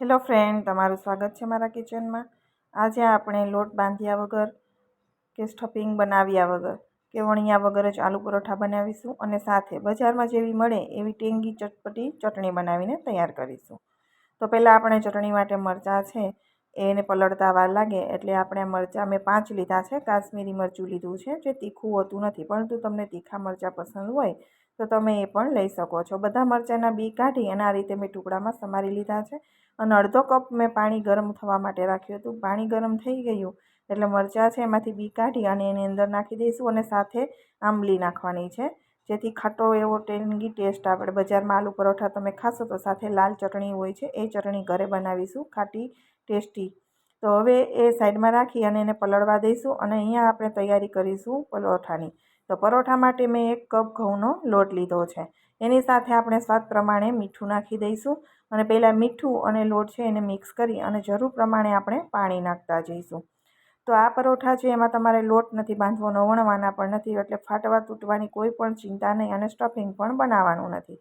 Hello friend, તમારું સ્વાગત છે મારા કિચનમાં. આજે આપણે લોટ બાંધ્યા વગર કે સ્ટફિંગ બનાવ્યા વગર કે વણ્યા વગર જ આલુ પરોઠા બનાવીશું અને સાથે બજારમાં જેવી મળે એવી ટેંગી ચટપટી ચટણી બનાવીને તૈયાર કરીશું. તો પહેલાં આપણે ચટણી માટે મરચાં છે, એને પલળતા વાર લાગે એટલે આપણે મરચાં મેં પાંચ લીધા છે. કાશ્મીરી મરચું લીધું છે, જે તીખું હોતું નથી, પરંતુ તમને તીખા મરચાં પસંદ હોય તો તમે એ પણ લઈ શકો છો. બધા મરચાંના બી કાઢી અને આ રીતે મેં ટુકડામાં સમારી લીધા છે. અને અડધો કપ મેં પાણી ગરમ થવા માટે રાખ્યું હતું. પાણી ગરમ થઈ ગયું એટલે મરચાં છે એમાંથી બી કાઢી અને એની અંદર નાખી દઈશું અને સાથે આંબલી નાખવાની છે. જેથી ખાટો એવો ટેંગી ટેસ્ટ આપણે બજારમાં આલુ પરોઠા તમે ખાશો તો સાથે લાલ ચટણી હોય છે. એ ચટણી ઘરે બનાવીશું. ખાટી, ટેસ્ટી. તો હવે એ સાઈડમાં રાખી અને એને પલળવા દઈશું અને અહીંયા આપણે તૈયારી કરીશું પરોઠાની. તો પરોઠા માટે મેં એક કપ ઘઉંનો લોટ લીધો છે. એની સાથે આપણે સ્વાદ પ્રમાણે મીઠું નાખી દઈશું અને પહેલાં મીઠું અને લોટ છે એને મિક્સ કરી અને જરૂર પ્રમાણે આપણે પાણી નાખતા જઈશું. તો આ પરોઠા છે, એમાં તમારે લોટ નથી બાંધવાનો, વણવાના પણ નથી, એટલે ફાટવા તૂટવાની કોઈ પણ ચિંતા નહીં અને સ્ટફિંગ પણ બનાવવાનું નથી.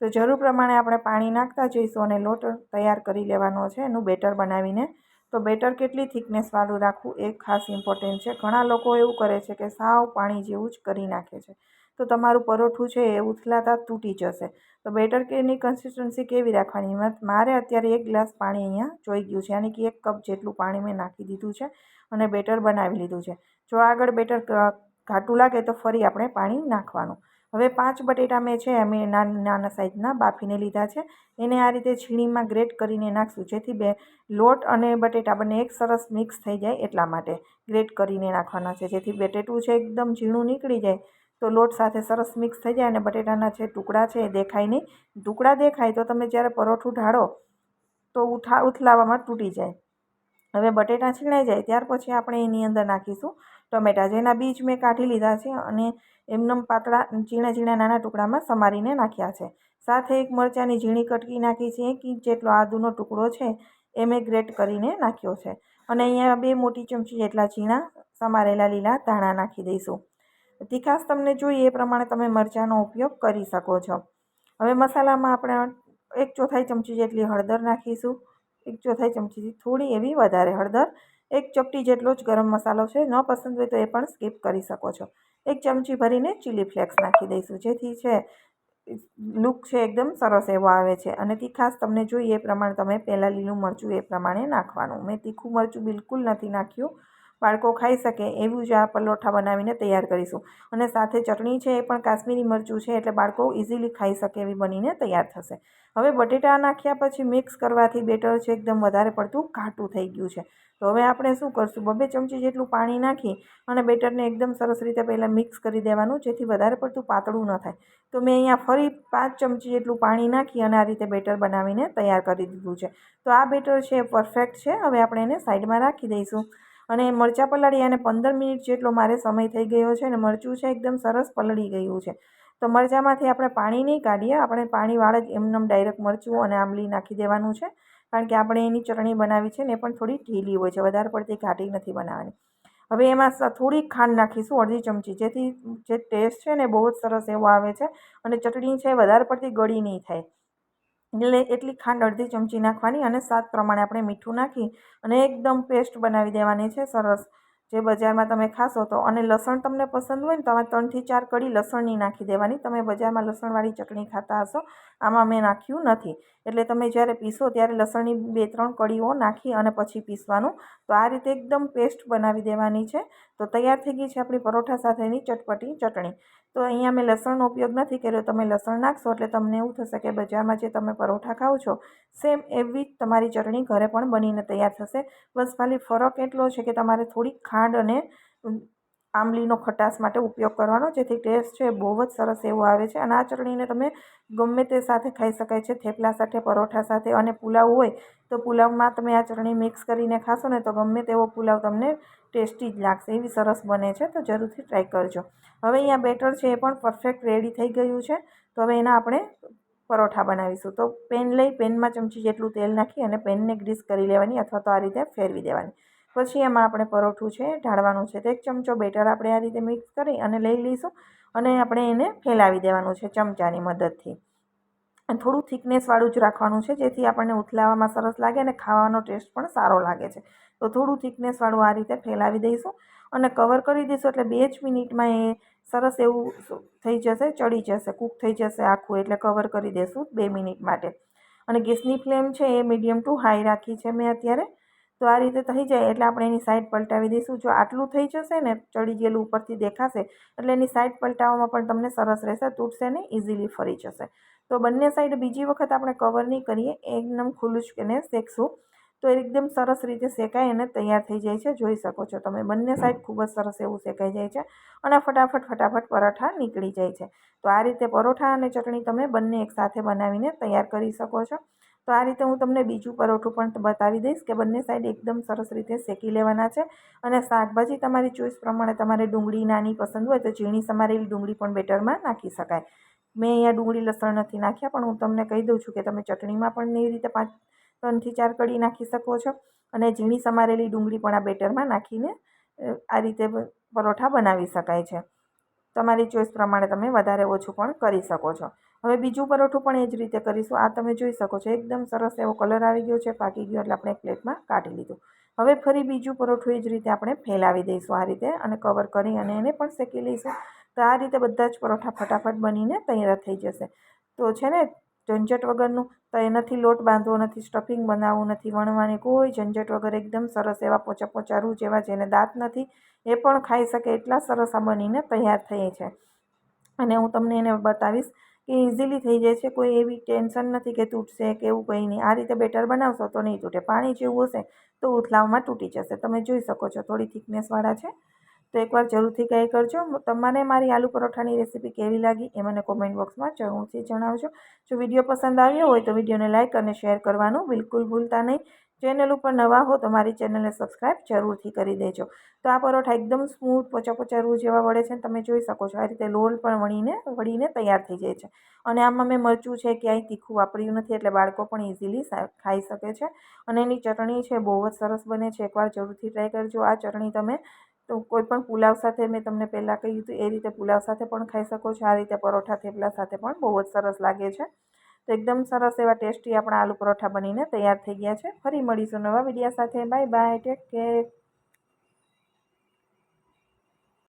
તો જરૂર પ્રમાણે આપણે પાણી નાખતા જઈશું અને લોટ તૈયાર કરી લેવાનો છે, એનું બેટર બનાવીને તો બેટર કેટલી થિકનેસવાળું રાખવું એ ખાસ ઇમ્પોર્ટન્ટ છે. ઘણા લોકો એવું કરે છે કે સાવ પાણી જેવું જ કરી નાખે છે. તો તમારું પરોઠું છે એ ઉથલાતા તૂટી જશે. તો બેટર કે એની કન્સિસ્ટન્સી કેવી રાખવાની? મારે અત્યારે એક ગ્લાસ પાણી અહીંયા જોઈ ગયું છે. યાની કે એક કપ જેટલું પાણી મેં નાખી દીધું છે અને બેટર બનાવી લીધું છે. જો આગળ બેટર ઘાટું લાગે તો ફરી આપણે પાણી નાખવાનું. હવે પાંચ બટેટા મેં છે, એમ નાના નાના સાઈઝના બાફીને લીધા છે. એને આ રીતે છીણીમાં ગ્રેટ કરીને નાખશું, જેથી બે લોટ અને બટેટા બંને એક સરસ મિક્સ થઈ જાય એટલા માટે. ગ્રેટ કરીને નાખવાના છે, જેથી બટેટું છે, એકદમ ઝીણું નીકળી જાય. તો લોટ સાથે સરસ મિક્સ થઈ જાય અને બટેટાના જે ટુકડા છે, એ દેખાય નહીં. ટુકડા દેખાય તો તમે જ્યારે પરોઠું ઢાળો, તો ઉઠા ઉથલાવવામાં તૂટી જાય. હવે બટેટા છીણાઈ જાય, ત્યાર પછી આપણે એની અંદર નાખીશું. ટમેટાં જેના બીજ મેં કાઢી લીધા છે અને એમનેમ પાતળા ઝીણા ઝીણા નાના ટુકડામાં સમારીને નાખ્યા છે. સાથે એક મરચાંની ઝીણી કટકી નાખી છે ઇંચ જેટલો આદુનો ટુકડો છે એ મેં ગ્રેટ કરીને નાખ્યો છે. અને અહીંયા બે મોટી ચમચી જેટલા ઝીણા સમારેલા લીલા ધાણા નાખી દઈશું. તીખાશ તમને જોઈએ એ પ્રમાણે તમે મરચાંનો ઉપયોગ કરી શકો છો. હવે મસાલામાં આપણે એક ચોથાઈ ચમચી જેટલી હળદર નાખીશું. એક ચોથાઈ ચમચીથી થોડી એવી વધારે હળદર એક ચપટી જેટલો જ ગરમ મસાલો છે, ન પસંદ હોય તો એ પણ સ્કીપ કરી શકો છો. એક ચમચી ભરીને ચીલી ફ્લેક્સ નાખી દઈશું. જેથી છે, લુક છે એકદમ સરસ એવો આવે છે. અને તીખાસ તમને જોઈએ એ પ્રમાણે તમે પહેલાં લીલું મરચું એ પ્રમાણે નાખવાનું. મેં તીખું મરચું બિલકુલ નથી નાખ્યું. બાળકો ખાઈ શકે એવું જ આ પલોઠા બનાવીને તૈયાર કરીશું. અને સાથે ચટણી છે એ પણ કાશ્મીરી મરચું છે એટલે બાળકો ઇઝીલી ખાઈ શકે એવી બનીને તૈયાર થશે. હવે બટેટા નાખ્યા પછી મિક્સ કરવાથી બેટર છે એકદમ વધારે પડતું ઘાટું થઈ ગયું છે. તો હવે આપણે શું કરશું? બબે ચમચી જેટલું પાણી નાખી અને બેટરને એકદમ સરસ રીતે પહેલાં મિક્સ કરી દેવાનું જેથી વધારે પડતું પાતળું ન થાય. તો મેં અહીંયા ફરી પાંચ ચમચી જેટલું પાણી નાખી અને આ રીતે બેટર બનાવીને તૈયાર કરી દીધું છે. તો આ બેટર છે પરફેક્ટ છે. હવે આપણે એને સાઈડમાં રાખી દઈશું. અને મરચાં પલાળી અને પંદર મિનિટ જેટલો મારે સમય થઈ ગયો છે અને મરચું છે એકદમ સરસ પલળી ગયું છે. તો મરચાંમાંથી આપણે પાણી નહીં કાઢીએ, આપણે પાણીવાળા જ એમનેમ ડાયરેક્ટ મરચું અને આંબલી નાખી દેવાનું છે. કારણ કે આપણે એની ચટણી બનાવી છે ને એ પણ થોડી ઢીલી હોય છે, વધારે પડતી ઘાટી નથી બનાવવાની. હવે એમાં થોડીક ખાંડ નાખીશું, અડધી ચમચી. જેથી, જે ટેસ્ટ છે ને બહુ જ સરસ એવો આવે છે અને ચટણી છે વધારે પડતી ગળી નહીં થાય. એટલે એટલી ખાંડ અડધી ચમચી નાખવાની અને સ્વાદ પ્રમાણે આપણે મીઠું નાખી અને એકદમ પેસ્ટ બનાવી દેવાની છે સરસ. જે બજારમાં તમે ખાશો તો અને લસણ તમને પસંદ હોય ને તમે ત્રણથી ચાર કડી લસણની નાખી દેવાની. તમે બજારમાં લસણવાળી ચટણી ખાતા હશો, આમાં મેં નાખ્યું નથી. એટલે તમે જ્યારે પીસો ત્યારે લસણની બે ત્રણ કડીઓ નાખી અને પછી પીસવાનું. તો આ રીતે એકદમ પેસ્ટ બનાવી દેવાની છે. તો તૈયાર થઈ ગઈ છે આપણી પરોઠા સાથેની ચટપટી ચટણી. તો અહીંયા મેં લસણનો ઉપયોગ નથી કર્યો. તમે લસણ નાખશો એટલે તમને એવું થશે કે બજારમાં જે તમે પરોઠા ખાઓ છો, સેમ એવી જ તમારી ચટણી ઘરે પણ બનીને તૈયાર થશે. બસ ખાલી ફરક એટલો છે કે તમારે થોડીક ખાંડ અને આંબલીનો ખટાશ માટે ઉપયોગ કરવાનો. જેથી ટેસ્ટ છે એ બહુ જ સરસ એવો આવે છે. અને આ ચટણીને તમે ગમે તે સાથે ખાઈ શકાય છે. થેપલા સાથે, પરોઠા સાથે અને પુલાવ હોય તો પુલાવમાં તમે આ ચટણી મિક્સ કરીને ખાશો ને તો ગમે તેવો પુલાવ તમને ટેસ્ટી જ લાગશે. એવી સરસ બને છે તો જરૂરથી ટ્રાય કરજો. હવે અહીંયા બેટર છે એ પણ પરફેક્ટ રેડી થઈ ગયું છે. તો હવે એના આપણે પરોઠા બનાવીશું. તો પેન લઈ, પેનમાં ચમચી જેટલું તેલ નાખી અને પેનને ગ્રીસ કરી લેવાની અથવા તો આ રીતે ફેરવી દેવાની. પછી એમાં આપણે પરોઠું છે, ઢાળવાનું છે. તો એક ચમચો બેટર આપણે આ રીતે મિક્સ કરી અને લઈ લઈશું અને આપણે એને ફેલાવી દેવાનું છે ચમચાની મદદથી. થોડું થિકનેસવાળું જ રાખવાનું છે, જેથી આપણને ઉથલાવવામાં સરસ લાગે અને ખાવાનો ટેસ્ટ પણ સારો લાગે છે. તો થોડું થિકનેસવાળું આ રીતે ફેલાવી દઈશું અને કવર કરી દઈશું એટલે બે જ મિનિટમાં એ સરસ એવું થઈ જશે, ચડી જશે, કૂક થઈ જશે આખું એટલે કવર કરી દઈશું બે મિનિટ માટે. અને ગેસની ફ્લેમ છે એ મીડિયમ ટુ હાઈ રાખી છે મેં અત્યારે. તો આ રીતે થઈ જાય એટલે આપણે એની સાઈડ પલટાવી દઈશું. જો આટલું થઈ જશે ને, ચડી ગયેલું ઉપરથી દેખાશે, એટલે એની સાઈડ પલટાવવામાં પણ તમને સરસ રહેશે, તૂટશે ને ઇઝીલી ફરી જશે. તો બંને સાઈડ બીજી વખત આપણે કવર નહીં કરીએ, એકદમ ખુલ્લું જ એને શેકશું. તો એકદમ સરસ રીતે શેકાય અને તૈયાર થઈ જાય છે, જોઈ શકો છો તમે. બંને સાઈડ ખૂબ જ સરસ એવું શેકાઈ જાય છે અને ફટાફટ ફટાફટ પરોઠા નીકળી જાય છે. તો આ રીતે પરોઠા અને ચટણી તમે બંને એકસાથે બનાવીને તૈયાર કરી શકો છો. તો આ રીતે હું તમને બીજું પરોઠું પણ બતાવી દઈશ કે બંને સાઈડ એકદમ સરસ રીતે શેકી લેવાના છે. અને શાકભાજી તમારી ચોઈસ પ્રમાણે તમારે ડુંગળી નાની પસંદ હોય તો ઝીણી સમારેલી ડુંગળી પણ બેટરમાં નાખી શકાય. મેં અહીંયા ડુંગળી લસણ નથી નાખ્યા, પણ હું તમને કહી દઉં છું કે તમે ચટણીમાં પણ એવી રીતે પાંચ, ત્રણથી ચાર કડી નાખી શકો છો. અને ઝીણી સમારેલી ડુંગળી પણ આ બેટરમાં નાખીને આ રીતે પરોઠા બનાવી શકાય છે. તમારી ચોઈસ પ્રમાણે તમે વધારે ઓછું પણ કરી શકો છો. હવે બીજું પરોઠું પણ એ જ રીતે કરીશું. આ તમે જોઈ શકો છો, એકદમ સરસ એવો કલર આવી ગયો છે, પાકી ગયો એટલે આપણે પ્લેટમાં કાઢી લીધું. હવે ફરી બીજું પરોઠું એ જ રીતે આપણે ફેલાવી દઈશું આ રીતે અને કવર કરી અને એને પણ શેકી લઈશું. તો આ રીતે બધા જ પરોઠા ફટાફટ બનીને તૈયાર થઈ જશે. તો છે ને, ઝંઝટ વગરનું તો એનાથી લોટ બાંધવો નથી સ્ટફિંગ બનાવવું નથી, વણવાની કોઈ ઝંઝટ વગર એકદમ સરસ એવા પોચા પોચા રૂ જેવા જેને દાંત નથી, એ પણ ખાઈ શકે એટલા સરસ આ બનીને તૈયાર થઈ છે. અને હું તમને એને બતાવીશ કે ઇઝીલી થઈ જાય છે, કોઈ એવી ટેન્શન નથી કે તૂટશે કે એવું કંઈ નહીં. આ રીતે બેટર બનાવશો તો નહીં તૂટે. પાણી જેવું હશે તો ઉથલાવમાં તૂટી જશે. તમે જોઈ શકો છો, થોડી થિકનેસવાળા છે. તો એકવાર જરૂરથી ટ્રાય કરજો. તમને મારી આલુ પરોઠાની રેસીપી કેવી લાગી એ મને કોમેન્ટ બોક્સમાં જરૂરથી જણાવજો. જો વીડિયો પસંદ આવ્યો હોય તો વિડીયોને લાઇક અને શેર કરવાનું બિલકુલ ભૂલતા નહીં. ચેનલ ઉપર નવા હો તો મારી ચેનલને સબસ્ક્રાઈબ જરૂરથી કરી દેજો. તો આ પરોઠા એકદમ સ્મૂથ પોચા રૂ જેવા વળે છે તમે જોઈ શકો છો. આ રીતે લોલ પણ વળીને વળીને તૈયાર થઈ જાય છે. અને આમાં મેં મરચું છે ક્યાંય તીખું વાપર્યું નથી એટલે બાળકો પણ ઇઝીલી ખાઈ શકે છે. અને એની ચટણી છે બહુ જ સરસ બને છે. એકવાર જરૂરથી ટ્રાય કરજો. આ ચટણી તમે તો કોઈ પણ પુલાવ સાથે મેં તમને પહેલાં કહ્યું હતું, એ રીતે પુલાવ સાથે પણ ખાઈ શકો છો. આ રીતે પરોઠા થેપલા સાથે પણ બહુ જ સરસ લાગે છે. તો એકદમ સરસ એવા ટેસ્ટી આપણા આલુ પરોઠા બનીને તૈયાર થઈ ગયા છે. ફરી મળીશું નવા વિડીયા સાથે. Bye bye, take care.